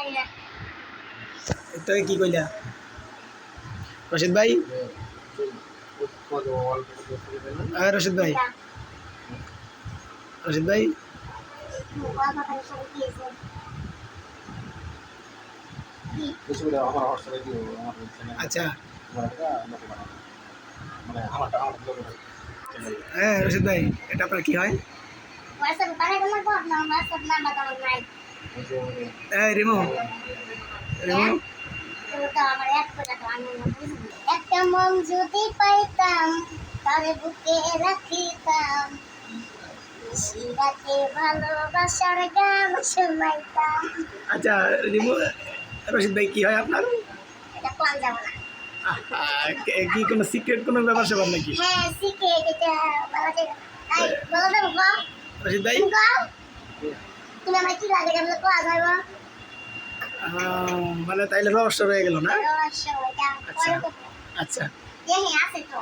জানি না এটা কি কইলা রশিদ ভাই হ্যাঁ রশিদ ভাই রশিদ ভাই বাবা খালি সব দিয়েছে কি আচ্ছা মানে আমারটা আমার হ্যাঁ রশিদ ভাই এটা আপনার কি হয় হোয়াটসঅ্যাপ বানাই তোমার বল না হোয়াটসঅ্যাপ নাম্বার তোমার নাই এই রিমু। রিমু? একটা মন যদি পাইতাম তারে বুকে রাখিতাম। শিরাতে ভালোবাসার গান শোনাইতাম। আচ্ছা রিমু রশিদ ভাই কি হয় আপনার? এটা প্লান যাব না। কি কোনো সিক্রেট কোনো ব্যাপার স্যাপার নাকি? হ্যাঁ এটা বলা বলো রশিদ ভাই? মানে তাইলে রহস্য রয়ে গেল না? আচ্ছা। আচ্ছা। আছে তো।